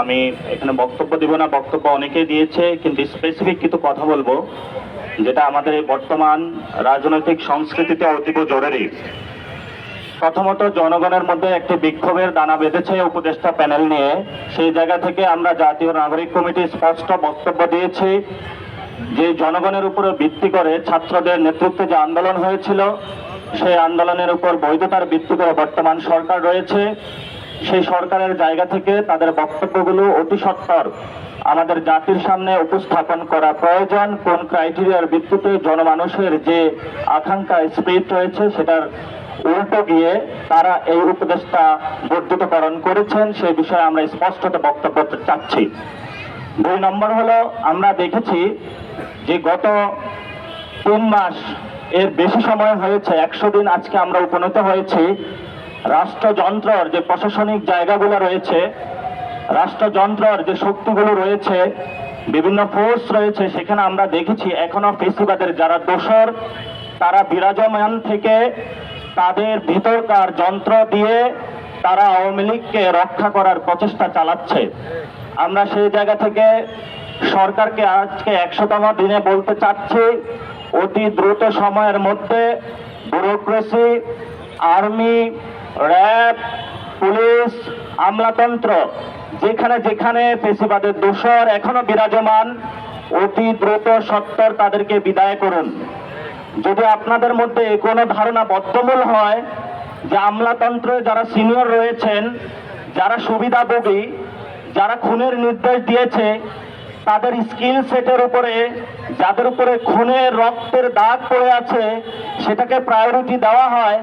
আমি এখানে বক্তব্য দিব না, বক্তব্য অনেকেই দিয়েছে, কিন্তু স্পেসিফিক কিছু কথা বলব, যেটা আমাদের এই বর্তমান রাজনৈতিক সংস্কৃতিতে অতীব জরুরি। প্রথমত জনগণের মধ্যে একটি বিক্ষোভের দানা বেঁধেছে উপদেষ্টা প্যানেল নিয়ে। সেই জায়গা থেকে আমরা জাতীয় নাগরিক কমিটি স্পষ্ট বক্তব্য দিয়েছি, যে জনগণের উপরে ভিত্তি করে ছাত্রদের নেতৃত্বে যে আন্দোলন হয়েছিল, সেই আন্দোলনের উপর বৈধতার ভিত্তি করে বর্তমান সরকার রয়েছে। সেই সরকারের জায়গা থেকে তাদের বক্তব্যগুলো অতি সত্বর আমাদের জাতির সামনে উপস্থাপন করা প্রয়োজন, কোন ক্রাইটেরিয়ার ভিত্তিতে জনমানুষের যে আকাঙ্ক্ষা, স্পিরিট রয়েছে, সেটার উল্টো গিয়ে তারা এই উপদেশটা বর্ধিতকরণ করেছেন সেই বিষয়ে আমরা স্পষ্টত বক্তব্য চাচ্ছি। দুই নম্বর হলো, আমরা দেখেছি যে গত তিন মাস এর বেশি সময় হয়েছে, একশো দিন আজকে আমরা উপনীত হয়েছি রাষ্ট্রযন্ত্রর যে প্রশাসনিক জায়গাগুলো রয়েছে, রাষ্ট্রযন্ত্রর যে শক্তিগুলো রয়েছে, বিভিন্ন ফোর্স রয়েছে, সেখানে আমরা দেখেছি এখনও ফেসিবাদের যারা দোসর তারা বিরাজমান থেকে তাদের ভিতরকার যন্ত্র দিয়ে তারা আওয়ামী লীগকে রক্ষা করার প্রচেষ্টা চালাচ্ছে। আমরা সেই জায়গা থেকে সরকারকে আজকে একশোতম দিনে বলতে চাচ্ছি, অতি দ্রুত সময়ের মধ্যে ব্যুরোক্রেসি আর্মি র্যাব, পুলিশ, আমলাতন্ত্র, যেখানে যেখানে পেশিবাদের দোষর এখনও বিরাজমান, অতি দ্রুত সত্তর তাদেরকে বিদায় করুন। যদি আপনাদের মধ্যে কোনো ধারণা বদ্ধমূল হয় যে আমলাতন্ত্রে যারা সিনিয়র রয়েছেন, যারা সুবিধাভোগী, যারা খুনের নির্দেশ দিয়েছে, তাদের স্কিল সেটের উপরে, যাদের উপরে খুনের রক্তের দাগ পড়ে আছে, সেটাকে প্রায়োরিটি দেওয়া হয়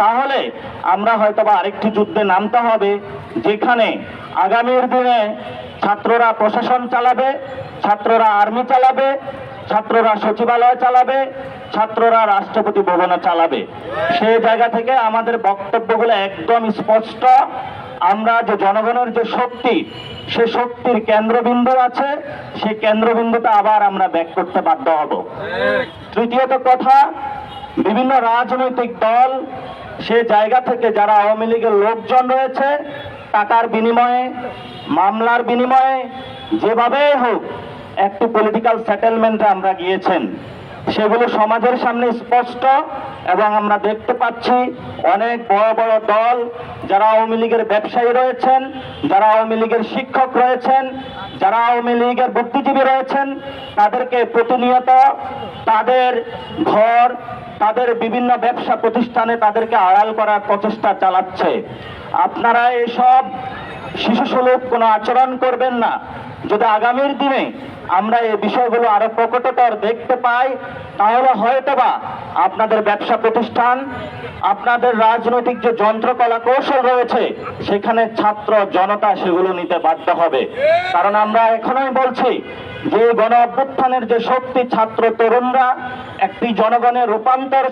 তাহলে আমরা হয়তোবা আরেকটি যুদ্ধে নামতে হবে যেখানে আগামীর দিনে ছাত্ররা প্রশাসন চালাবে ছাত্ররা আর্মি চালাবে ছাত্ররা সচিবালয় চালাবে ছাত্ররা রাষ্ট্রপতি ভবনে চালাবে। সেই জায়গা থেকে আমাদের বক্তব্যগুলো একদম স্পষ্ট। আমরা যে জনগণের যে শক্তি সে শক্তির কেন্দ্রবিন্দু আছে সেই কেন্দ্রবিন্দুতে আবার আমরা ব্যাক করতে বাধ্য হব। তৃতীয়ত কথা বিভিন্ন রাজনৈতিক দল সে জায়গা থেকে যারা আওয়ামী লীগের লোকজন রয়েছে টাকার বিনিময়ে, মামলার বিনিময়ে, যেভাবেই হোক, একটু পলিটিক্যাল সেটেলমেন্টে আমরা গিয়েছেন। সেগুলো সমাজের সামনে স্পষ্ট এবং আমরা দেখতে পাচ্ছি অনেক বড় বড় দল যারা আওয়ামী লীগের ব্যবসায়ী রয়েছেন, যারা আওয়ামী লীগের শিক্ষক রয়েছেন, যারা আওয়ামী লীগের বুদ্ধিজীবী রয়েছেন, তাদেরকে প্রতিনিয়ত তাদের ঘর, তাদের বিভিন্ন ব্যবসা প্রতিষ্ঠানে তাদেরকে আড়াল করার প্রচেষ্টা চালাচ্ছে। আপনারা এসব শিশুসুলভ কোনো আচরণ করবেন না। যদি আগামীর দিনে আমরা এই বিষয়গুলো আরও প্রকটতর দেখতে পাই, তাহলে হয়তো বা আপনাদের ব্যবসা প্রতিষ্ঠান, আপনাদের রাজনৈতিক যে যন্ত্রকলা কৌশল রয়েছে, সেখানে ছাত্র জনতা সেগুলো নিতে বাধ্য হবে। কারণ আমরা এখনোই বলছি যে গণ অভ্যুত্থানের যে শক্তি ছাত্র তরুণরা একটি জনগণের রূপান্তর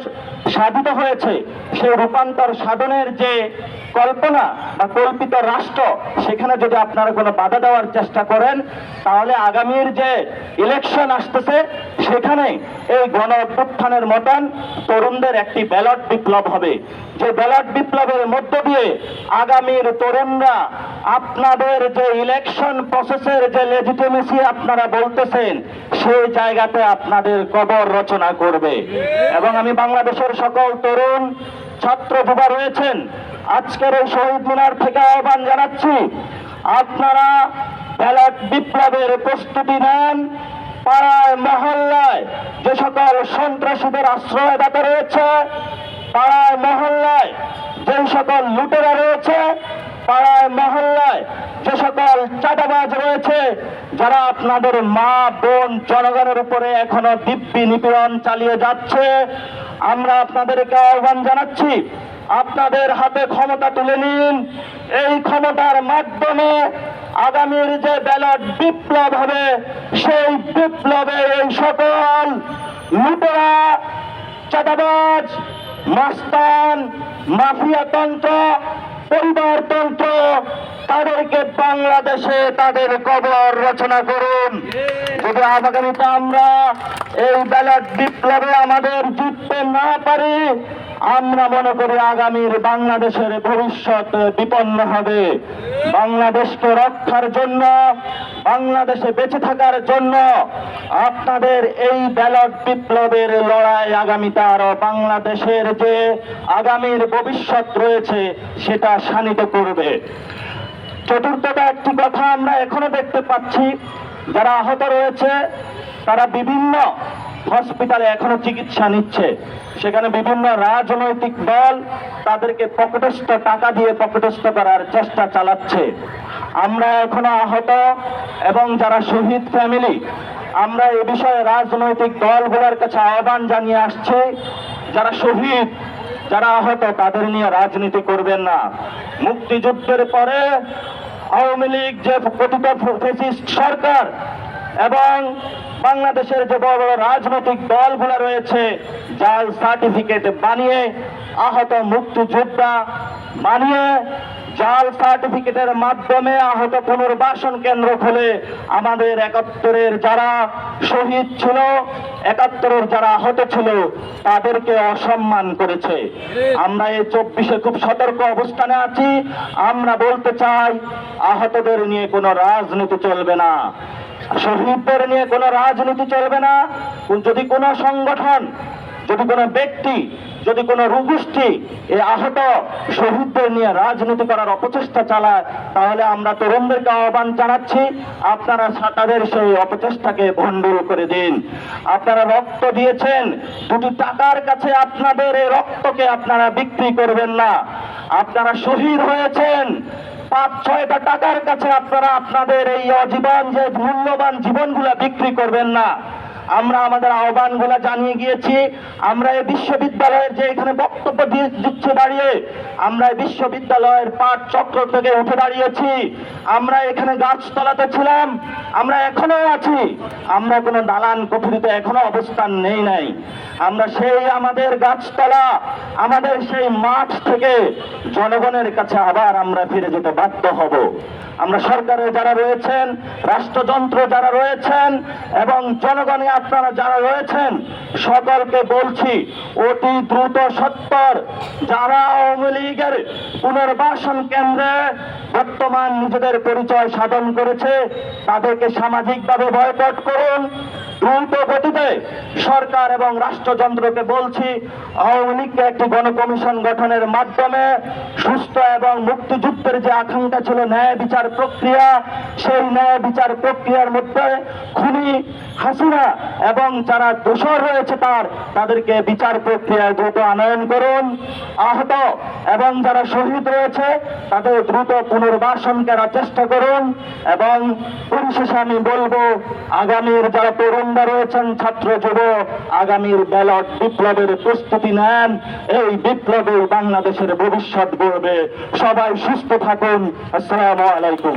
সাধিত হয়েছে, সেই রূপান্তর সাধনের যে কল্পনা বা কল্পিত রাষ্ট্র, সেখানে যদি আপনারা কোনো বাধা দেওয়ার চেষ্টা করেন, তাহলে আগামীর যে ইলেকশন আসতেছে সেখানে এই গণ অভ্যুত্থানের মতন তরুণদের একটি ব্যালট বিপ্লব হবে। যে ব্যালট বিপ্লবের মধ্য দিয়ে আগামীর তরুণরা আপনাদের যে ইলেকশন প্রসেসের যে লেজিটিমেসি আপনারা বলতেছেন, সেই জায়গাতে আপনাদের কবর রচনা করবে। এবং আমি বাংলাদেশের সকল তরুণ, ছাত্র, যুবা রয়েছেন, আজকের এই শহীদ মিনার থেকে আহ্বান জানাচ্ছি, আপনারা ব্যালট বিপ্লবের প্রস্তুতি নেন পাড়ায়, মহল্লায় যে সকল সন্ত্রাসীদের আশ্রয়দাতা রয়েছে, পাড়ায়, মহল্লায় যে সকল লুটেরা রয়েছে, পাড়ায়, মহল্লায় যে সকল চাঁদাবাজ রয়েছে, যারা আপনাদের মা, বোন, জনগণের উপরে এখনও দিব্যি নিপীড়ন চালিয়ে যাচ্ছে, আমরা আপনাদেরকে আহ্বান জানাচ্ছি, আপনাদের হাতে ক্ষমতা তুলে নিন। এই ক্ষমতার মাধ্যমে আগামীর যে ব্যালট বিপ্লব হবে, সেই বিপ্লবে এই সকল লুটেরা, চাঁদাবাজ, মাস্তান মাফিয়াতন্ত্র পরিবারতন্ত্র তাদেরকে বাংলাদেশে তাদের কবর রচনা করুন। যদি আগামীতে আমরা এই ব্যালট বিপ্লবে আমাদের জিততে না পারি আমরা মনে করি আগামীর বাংলাদেশের ভবিষ্যৎ বিপন্ন হবে। বাংলাদেশকে রক্ষার জন্য, বাংলাদেশে বেঁচে থাকার জন্য আপনাদের এই ব্যালট বিপ্লবের লড়াই আগামীতে আরও বাংলাদেশের যে আগামীর ভবিষ্যৎ রয়েছে, সেটা শানিত করবে। চতুর্থটা একটি কথা আমরা এখনও দেখতে পাচ্ছি। যারা আহত রয়েছে, তারা বিভিন্ন হসপিটালে এখনও চিকিৎসা নিচ্ছে। সেখানে বিভিন্ন রাজনৈতিক দল তাদেরকে পকেটস্থ টাকা দিয়ে পকেটস্থ করার চেষ্টা চালাচ্ছে। আমরা এখনও আহত এবং যারা শহীদ ফ্যামিলি আমরা এ বিষয়ে রাজনৈতিক দলগুলোর কাছে আহ্বান জানিয়ে আসছি, যারা শহীদ, যারা আহত, তাদের নিয়ে রাজনীতি করবেন না। মুক্তিযুদ্ধের পরে আওয়ামী লীগ যে কথিত সরকার এবং বাংলাদেশের যে বড় বড় রাজনৈতিক দলগুলো রয়েছে যার সার্টিফিকেট বানিয়ে আহত মুক্তিযোদ্ধা বানিয়ে জাল সার্টিফিকেটের মাধ্যমে আহত পুনর্বাসন কেন্দ্র খুলে আমাদের একাত্তরের যারা শহীদ ছিল, একাত্তরের যারা আহত ছিল, তাদেরকে অসম্মান করেছে। আমরা এই চব্বিশে খুব সতর্ক অবস্থানে আছি। আমরা বলতে চাই, আহতদের নিয়ে কোনো রাজনীতি চলবে না। শহীদদের নিয়ে কোনো রাজনীতি চলবে না। যদি কোনো সংগঠন যদি কোনো ব্যক্তি, যদি কোনো রুগোষ্ঠী এই আহত শহীদদের নিয়ে রাজনীতি করার অপচেষ্টা চালায়, তাহলে আমরা তরুণদেরকে আহ্বান জানাচ্ছি, আপনারা তাদের সেই অপচেষ্টাকে ভণ্ডুল করে দিন। আপনারা রক্ত দিয়েছেন, দুটি টাকার কাছে আপনাদের এই রক্তকে আপনারা বিক্রি করবেন না। আপনারা শহীদ হয়েছেন, পাঁচ, ছয়টা টাকার কাছে আপনারা আপনাদের এই অজীবন যে মূল্যবান জীবনগুলা বিক্রি করবেন না। আমরা আমাদের আহ্বান আহ্বানগুলো জানিয়ে গিয়েছি, আমরা এই বিশ্ববিদ্যালয়ের যে এখানে বক্তব্য দিচ্ছে দাঁড়িয়ে, আমরা বিশ্ববিদ্যালয়ের পাঠ চক্র থেকে উঠে দাঁড়িয়েছি। আমরা এখানে গাছতলাতে ছিলাম, আমরা এখনও আছি। আমরা কোনো দালান কুঠুরিতে এখনও অবস্থান নেই নাই। আমরা সেই আমাদের গাছতলা, আমাদের সেই মাঠ থেকে জনগণের কাছে আবার আমরা ফিরে যেতে বাধ্য হব। আমরা সরকারে যারা রয়েছেন, রাষ্ট্রযন্ত্র যারা রয়েছেন, এবং জনগণে আপনারা যারা রয়েছেন, সকলকে বলছি, অতি দ্রুত সত্তর, যারা আওয়ামী লীগের পুনর্বাসন কেন্দ্রে বর্তমান নিজেদের পরিচয় সাধন করেছে তাদেরকে সামাজিকভাবে বয়কট করুন। দ্রুত গতিতে সরকার এবং রাষ্ট্রযন্ত্রকে বলছি, আওয়ামী লীগকে একটি গণকমিশন গঠনের মাধ্যমে সুস্থ এবং মুক্তিযুদ্ধের যে আকাঙ্ক্ষা ছিল ন্যায় বিচার প্রক্রিয়া, সেই ন্যায় বিচার প্রক্রিয়ার মধ্যে খুনি হাসিনা এবং যারা দোষর রয়েছে তার, তাদেরকে বিচার প্রক্রিয়ায় দ্রুত আনয়ন করুন। আহত এবং যারা শহীদ রয়েছে, তাদের দ্রুত পুনর্বাসন করার চেষ্টা করুন এবং পরিশেষে আমি বলব, আগামীর যারা তরুণরা রয়েছেন ছাত্র যুব আগামীর ব্যালট বিপ্লবের প্রস্তুতি নেন। এই বিপ্লবে বাংলাদেশের ভবিষ্যৎ গড়বে। সবাই সুস্থ থাকুন। আসসালামু আলাইকুম।